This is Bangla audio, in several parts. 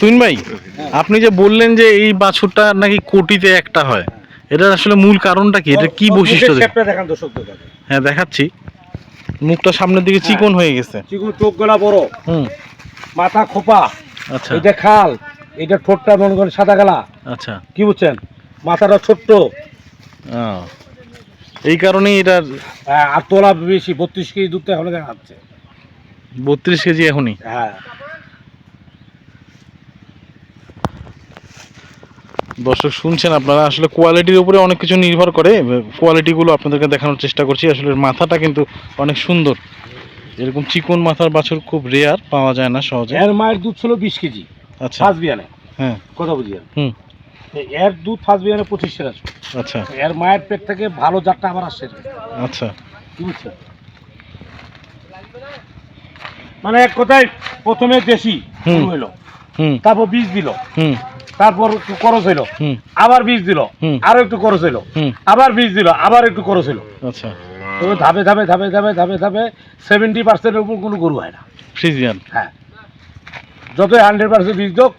তুইন ভাই আপনি যে বললেন যে এই বাছুরটা নাকি কোটিতে একটা হয় এটা আসলে মূল কারণটা কি? এটা কি বৈশিষ্ট্য দেখান দর্শকদের হ্যাঁ দেখাচ্ছি। মুখটা সামনের দিকে চিকন হয়ে গেছে। চিকন চোখ গলা বড়। হুম। মাথা খোপা। আচ্ছা। এটা খাল এটা ঠোঁটটা মনে করেন সাদা গালা আচ্ছা। কি বুঝছেন? মাথাটা ছোট্ট। এই কারণেই এটার হ্যাঁ, আর তোলা বেশি বত্রিশ কেজি দুধটা এখনও দেখা যাচ্ছে। বত্রিশ কেজি এখনই? হ্যাঁ। দর্শক শুনছেন আপনারা আসলে কোয়ালিটির উপরে অনেক কিছু নির্ভর করে কোয়ালিটিগুলো আপনাদেরকে দেখানোর চেষ্টা করছি। আসলে মাথাটা কিন্তু অনেক সুন্দর। এরকম চিকন মাথার বাছুর খুব রেয়ার পাওয়া যায় না সহজে। এর মায়ের দুধ ছিল বিশ কেজি আচ্ছা। ফার্স্ট বিয়ানে। হ্যাঁ। কথা বুঝিয়েন হুম। এর দুধ ফার্স্ট বিয়ানে পঁচিশ সেরা আচ্ছা। এর মায়ের পেট থেকে ভালো জাতটা আবার আসছে। আচ্ছা। কি বুঝছেন মানে এক কথায় প্রথমে দেশি হুম। শুরু হইল। হুম। তারপর বীজ দিল। হুম। তারপর খরচ হইল। আবার বীজ দিল। আরও একটু খরচ হইল। আবার বীজ দিল আবার একটু খরচ হইল। আচ্ছা। ধাপে ধাপে ধাপে ধাপে ধাপে ধাপে সেভেন্টি পার্সেন্টের উপর কোনো গরু হয় না। ফ্রিজিয়ান? হ্যাঁ। যতই হান্ড্রেড পার্সেন্ট বীজ দোক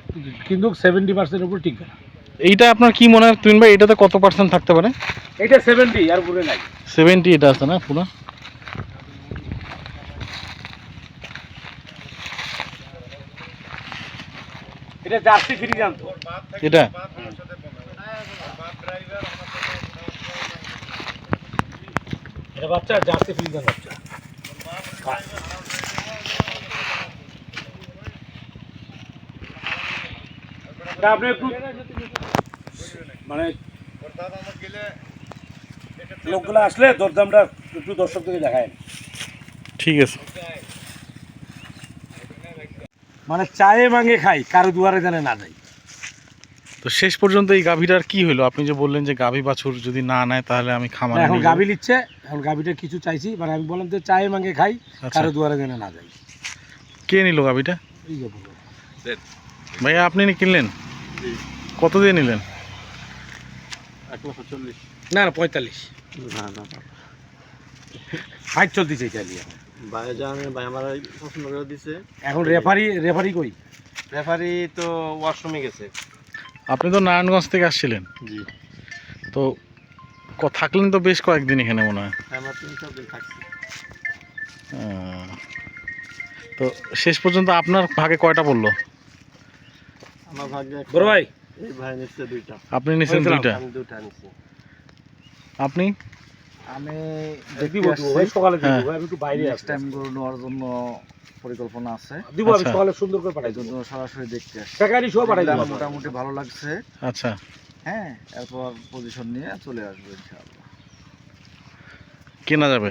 কিন্তু সেভেন্টি পার্সেন্টের উপর টিকবে না। এইটা আপনার কি মনে হয় তুইন ভাই এটাতে কত পার্সেন্ট থাকতে পারে? এটা সেভেন্টি আর উপরে নাই। সেভেন্টি এটা আছে না পুরো? এটা জার্সি ফ্রি জানতো এটা? এটা বাচ্চা জার্সি ফ্রি জান বাচ্চা। আপনি একটু মানে লোকগুলো আসলে দরদামটা একটু দর্শক থেকে দেখায়। ঠিক আছে। মানে চায়ে মাঙ্গে খাই কারও দুয়ারে জানে না যাই। তো শেষ পর্যন্ত এই গাভীটার কি হলো আপনি যে বললেন যে গাভী বাছুর যদি না নেয় তাহলে আমি খামার এখন গাভি নিচ্ছে এখন গাভিটা কিছু চাইছি মানে আমি বললাম যে চায়ে মাঙ্গে খাই আচ্ছা। কারও দুয়ারে জানে না যাই। কে নিল গাভীটা? এই যে বলব। ভাইয়া আপনি নি কিনলেন? কত দিয়ে নিলেন? না না পঁয়তাল্লিশ। না না ষাট চলতেছে চাইলি এখন। ভাই আমার পছন্দ করে দিছে। এখন রেফারি রেফারি কই? রেফারি তো ওয়াশরুমে গেছে। আপনি তো নারায়ণগঞ্জ থেকে আসছিলেন? জি। তো ক- থাকলেন তো বেশ কয়েকদিন এখানে মনে হয়। আমার তিন চার দিন থাকছে। আহ, তো শেষ পর্যন্ত আপনার ভাগে কয়টা পড়ল? আমার ভাগ্যে একটা- বড় ভাই। এই ভাই নিচ্ছে দুইটা। আপনি নিছেন দুইটা? আমি দুইটা আপনি? আমি দিব ভাই সকালে দিব হ্যাঁ। ভাই, আমি একটু বাইরে আসছি টাইম গরু নেওয়ার জন্য পরিকল্পনা আছে। দিব আমি আচ্ছা। সকালে সুন্দর করে পাঠাই জন্য সরাসরি দেখতে সহ পাঠাই দেবো। মোটামুটি ভালো লাগছে। আচ্ছা। হ্যাঁ এরপর পজিশন নিয়ে চলে আসব ইনশাআল্লাহ। কেনা যাবে?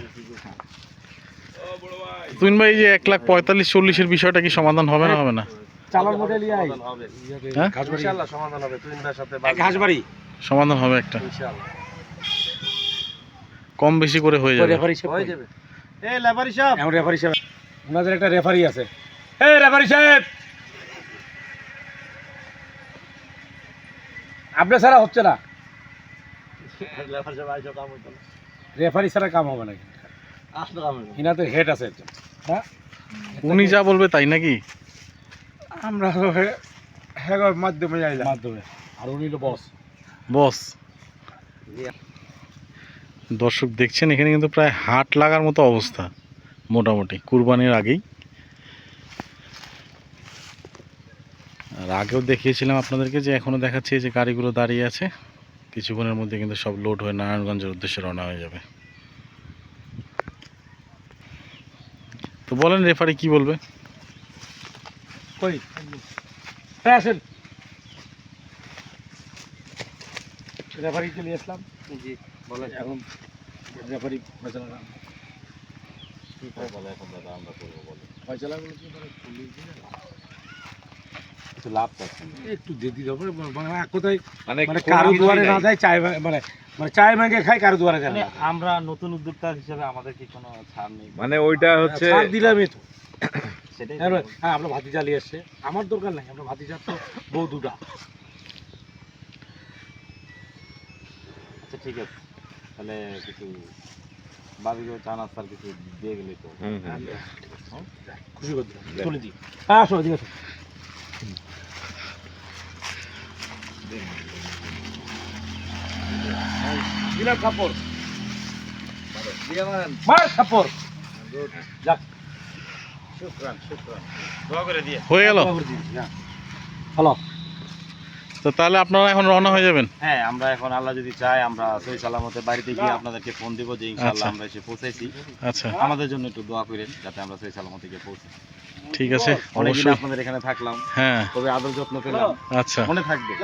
তুইন ভাই যে এক লাখ পঁয়তাল্লিশ চল্লিশের বিষয়টা কি সমাধান হবে না হবে না? চালার মডেল আই। সমাধান হবে। হ্যাঁ? ইনশাআল্লাহ সমাধান হবে। তুই ভাইয়ের সাথে ঘাসবাড়ি সমাধান হবে একটা। ইনশাআল্লাহ। কম বেশি করে হয়ে যাবে। রেফারি সাহেব হয়ে যাবে। এই লেবারি সাহেব। এখন রেফারি সাহেব। ওনাদের একটা রেফারি আছে। হে রেফারি সাহেব! আপনার ছাড়া হচ্ছে না। রেফারি ছাড়া কাম হবে না আসলে কাম হইতো না। ইনাতে হেড আছে একজন। হ্যাঁ? উনি যা বলবে তাই নাকি? আমরা তো হ্যাঁ মাধ্যমে যাইলাম মাধ্যমে। আর উনি হলো বস বস দর্শক দেখছেন এখানে কিন্তু প্রায় হাট লাগার মতো অবস্থা মোটামুটি কুরবানির আগেই। আর আগেও দেখিয়েছিলাম আপনাদেরকে যে এখনও দেখাচ্ছে যে গাড়িগুলো দাঁড়িয়ে আছে কিছুক্ষণের মধ্যে কিন্তু সব লোড হয়ে নারায়ণগঞ্জের উদ্দেশ্যে রওনা হয়ে যাবে। তো বলেন রেফারি কি বলবে? হ্যাঁ আসেন। রেফারি চলে আসলাম। জি। বলেন। এখন রেফারি ফয়সালা নাম কি বলে এখন দাদা আমরা করব বলে ফয়সালাগুলো কি মানে না? লাভ পাচ্ছেন একটু হবে। মানে এক কথায় মানে মানে কারও দুয়ারে না যায় চায় মানে মানে চায় মাগে খায় কারও দুয়ারে যায় না। আমরা নতুন উদ্যোক্তা হিসেবে আমাদের কি কোনো ছাড় নেই? মানে ওইটা হচ্ছে ছাড় দিলামই তো। সেটাই হ্যাঁ হ্যাঁ আমরা ভাতি চালিয়ে এসছে। আমার দরকার নাই আমরা ভাতি চার তো বউ দুটা। আচ্ছা ঠিক আছে। তাহলে কিছু বাবিকে চা নাস্তার কিছু দিয়ে গেলে তো হুম, হুম। হ্যাঁ, খুশি করে দিলাম চলে দিই। হ্যাঁ আসো ঠিক আছে দিলাম কাপড়। দিয়ে মারেন মার কাপড়। শুক্রান শুক্রান। দোয়া করে দিয়ে। হয়ে গেল। হ্যালো তো তাহলে আপনারা এখন রওনা হয়ে যাবেন? হ্যাঁ আমরা এখন আল্লাহ যদি চাই আমরা সই সালামতে বাড়িতে গিয়ে আপনাদেরকে ফোন দিব যে ইনশাআল্লাহ আচ্ছা। আমরা এসে পৌঁছাইছি। আচ্ছা। আমাদের জন্য একটু দোয়া করেন যাতে আমরা সই সালামতে গিয়ে পৌঁছাই। ঠিক আছে অনেকদিন অবশ্যই। আপনাদের এখানে থাকলাম। হ্যাঁ। তবে আদর যত্ন পেলাম। আচ্ছা। মনে থাকবে।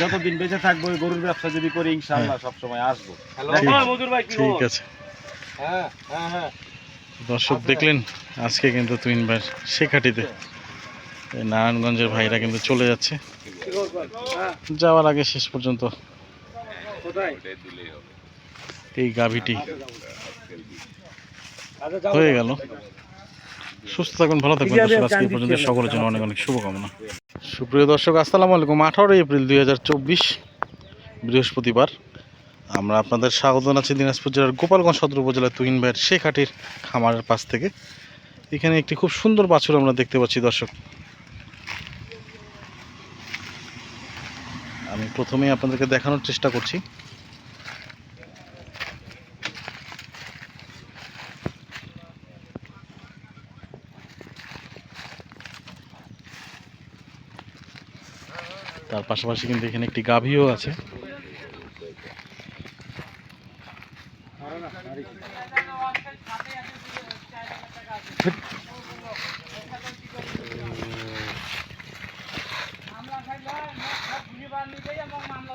যতদিন বেঁচে থাকব ওই গরুর ব্যবসা যদি করি ইনশাআল্লাহ সবসময় আসব। ঠিক- মজুর ভাই ঠিক আছে। হ্যাঁ হ্যাঁ হ্যাঁ। দর্শক দেখলেন আজকে কিন্তু তুইন ভাই শেখাটিতে। এই নারায়ণগঞ্জের ভাইরা কিন্তু চলে যাচ্ছে। হ্যাঁ যাওয়ার আগে শেষ পর্যন্ত। এই গাভীটি। হয়ে গেল। সুস্থ থাকবেন ভালো থাকবেন। দর্শক আজকে পর্যন্ত সকলের জন্য অনেক অনেক শুভকামনা। সুপ্রিয় দর্শক আসসালামু আলাইকুম। আঠারোই এপ্রিল দুই চব্বিশ বৃহস্পতিবার। আমরা আপনাদের স্বাগত জানাচ্ছি দিনাজপুর জেলার গোপালগঞ্জ সদর উপজেলার তুহিন ভাইয়ের শেখাটির খামারের পাশ থেকে। এখানে একটি খুব সুন্দর বাছুর আমরা দেখতে পাচ্ছি দর্শক। আমি প্রথমেই আপনাদেরকে দেখানোর চেষ্টা করছি। তার পাশাপাশি কিন্তু এখানে একটি গাভীও আছে।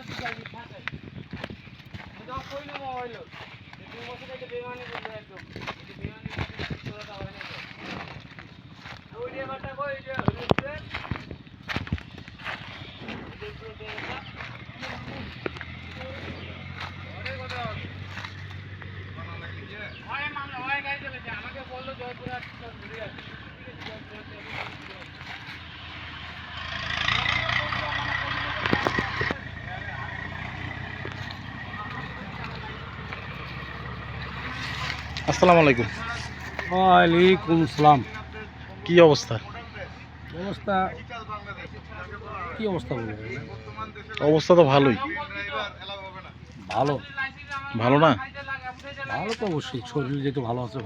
Thank you. আসসালামু আলাইকুম। ওয়ালাইকুম সালাম। কি অবস্থা? অবস্থা কি অবস্থা বলব অবস্থা তো ভালোই। ভালো। ভালো না? ভালো তো অবশ্যই শরীর যেহেতু ভালো আছে।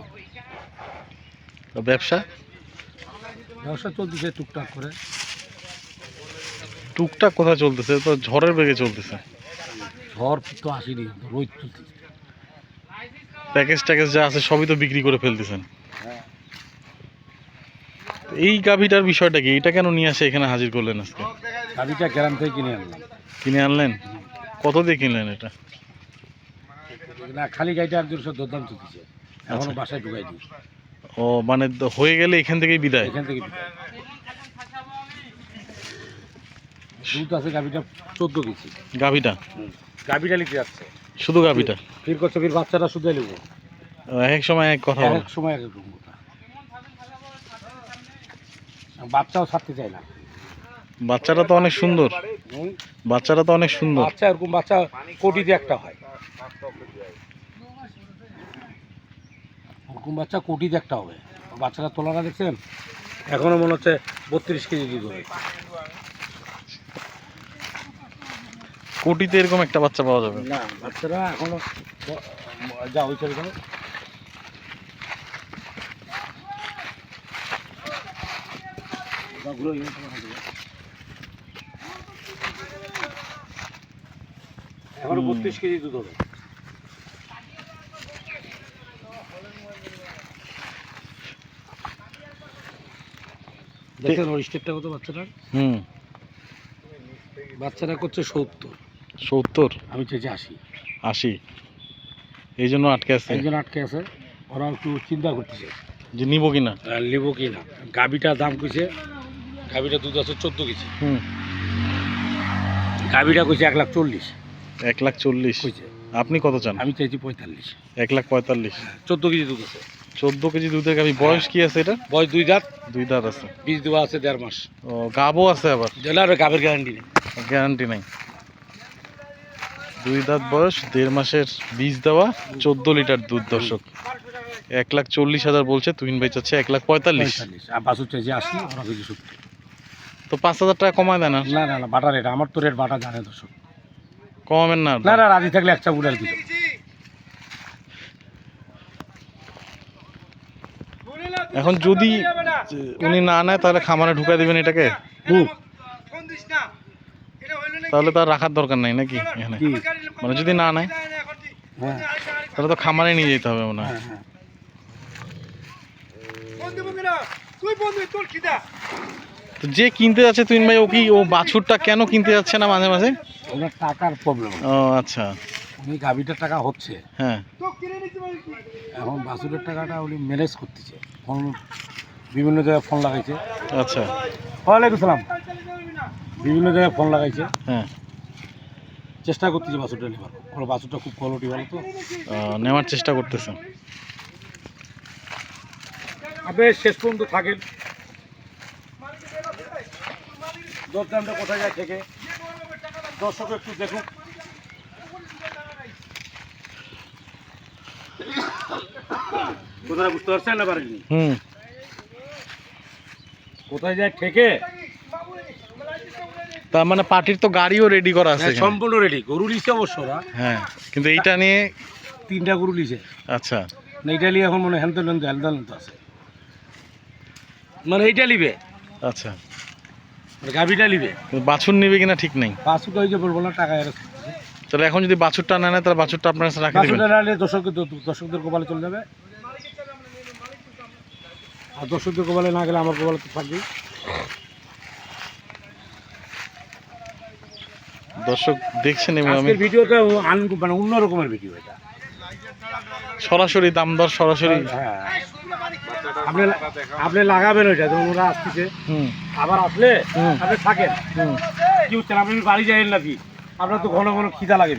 ব্যবসা? ব্যবসা চলতেছে টুকটাক করে। টুকটাক কোথায় চলতেছে? তো ঝড়ের বেগে চলতেছে। ঝড় তো আসেনি রোদ চলতেছে প্যাকেজ ট্যাকেজ যা আছে সবই তো বিক্রি করে ফেলতেছেন। হ্যাঁ। এই গাভিটার বিষয়টা কি? এটা কেন নিয়ে আসে এখানে হাজির করলেন আজকে? গাড়িটা গ্রাম থেকে কিনে আনলাম কিনে আনলেন? কত দিয়ে কিনলেন এটা? না খালি গাড়িটা একজন সব দরদাম চলতেছে। এখনও আচ্ছা। বাসায় ঢুকাই দিই ও মানে হয়ে গেলে এখান থেকেই বিদায়? এখান থেকে ঢুকাই। দুধ আছে গাভিটা চোদ্দ কেজি। গাভীটা? গাভিটা লিখে যাচ্ছে শুধু গাভীটা? ফির করছে ফির বাচ্চাটা শুধু নেব এক সময় এক কথা এক সময় এক রকম কথা। বাচ্চাও ছাড়তে চায় না। বাচ্চাটা তো অনেক সুন্দর? বাচ্চাটা তো অনেক সুন্দর। বাচ্চা এরকম বাচ্চা কোটিতে একটা হয়। ওরকম বাচ্চা কোটিতে একটা হবে। বাচ্চাটা তোলাটা দেখছেন? এখনও মনে হচ্ছে বত্রিশ কেজি দুধ হবে। কোটিতে এরকম একটা বাচ্চা পাওয়া যাবে? না বাচ্চারা এখনও যা ওই ছেলে যাও এখনও বত্রিশ কেজি দুধ হবে। দেখেন ওর স্টেপটা কত বাচ্চাটার? হুম। বাচ্চাটা করছে সত্তর। সত্তর? আমি চেয়েছি আশি। আশি। এই জন্য আটকে আছে? এই জন্য আটকে আছে। ওরা একটু চিন্তা করতেছে। যে নিব কি না নেব কি না গাভিটার দাম কইছে গাভিটা দুধ আছে চোদ্দ কেজি। হুম। গাভিটা কইছে এক লাখ চল্লিশ। এক লাখ চল্লিশ। কইছে। আপনি কত চান? আমি চাইছি পঁয়তাল্লিশ। এক লাখ পঁয়তাল্লিশ। চোদ্দ কেজি দুধ আছে। চোদ্দ কেজি দুধের গাভী বয়স কি আছে এটা? বয়স দুই দাঁত। দুই দাঁত আছে। বীজ দেওয়া আছে দেড় মাস। ও গাবও আছে আবার? জেলার গাভের গ্যারান্টি নেই। গ্যারান্টি নাই। দুই দাঁত বয়স দেড় মাসের বীজ দেওয়া চোদ্দ লিটার দুধ দর্শক। এক লাখ চল্লিশ হাজার বলছে তুহিন ভাই চাচ্ছে এক লাখ পঁয়তাল্লিশ। বাছুর চাইছি আশি ওরা কেজি তো পাঁচ হাজার টাকা কমায় দেয় না না না না বাটা রেট আমার তো রেট বাটা জানে দর্শক। কমাবেন না না না রাজি থাকলে একটা উড়াল দিল এখন যদি উনি না নেয় তাহলে খামারে ঢুকাই দিবেন এটাকে? তাহলে তার রাখার দরকার নাই নাকি এখানে? কি? মানে যদি না নেয়? হ্যাঁ। তাহলে তো খামারে নিয়ে যেতে হবে মনে হয়। হ্যাঁ হ্যাঁ। তো যে কিনতে যাচ্ছে তুইন ভাই ও কি ও বাছুরটা কেন কিনতে যাচ্ছে না মাঝে মাঝে? ওনার টাকার প্রবলেম ও আচ্ছা। উনি গাভিটার টাকা হচ্ছে। হ্যাঁ। এখন বাছুরের টাকাটা উনি ম্যানেজ করতেছে। ফোন বিভিন্ন জায়গায় ফোন লাগাইছে। আচ্ছা। ওয়ালাইকুম সালাম। বিভিন্ন জায়গায় ফোন লাগাইছে। হ্যাঁ। চেষ্টা করতেছি বাসুরটা নেবার। ওর বাসুরটা খুব কোয়ালিটি ভালো তো। নেওয়ার চেষ্টা করতেছে। আপনি শেষ পর্যন্ত থাকেন। দরদামটা কোথায় যায় থেকে? দর্শক একটু দেখুন। কোথায় বুঝতে পারছেন না পারেননি হুম। কোথায় যায় থেকে? তার মানে পার্টির তো গাড়িও রেডি করা আছে হ্যাঁ, সম্পূর্ণ রেডি গরু লিছে অবশ্য হ্যাঁ কিন্তু এইটা নিয়ে তিনটা গরু লিছে আচ্ছা। না এইটা নিয়ে এখন মনে হ্যান্ডেল হ্যান্ডেল আছে। মানে এইটা লিবে আচ্ছা। মানে গাভিটা লিবে কিন্তু বাছুর নিবে কিনা ঠিক নেই। বাসুটা ওই যে বলব না টাকা এর তাহলে এখন যদি বাছুরটা না নেয় তাহলে বাছুরটা আপনার কাছে রাখে দিবেন বাসুটা নাহলে দর্শকদের দর্শকদের কপালে চলে যাবে। আর দর্শকদের কপালে না গেলে আমার কপালে তো থাকবেই। দর্শক দেখছেন এবং আমি আজকের ভিডিওটা আন মানে অন্য রকমের ভিডিও এটা। সরাসরি দাম দর সরাসরি হ্যাঁ আপনি আপনি লাগাবেন ওইটা যখন ওরা আসতেছে। আবার আসলে আপনি থাকেন। হুম। কি হচ্ছেন আপনি বাড়ি যাবেন নাকি? আপনার তো ঘন ঘন খিদা লাগে।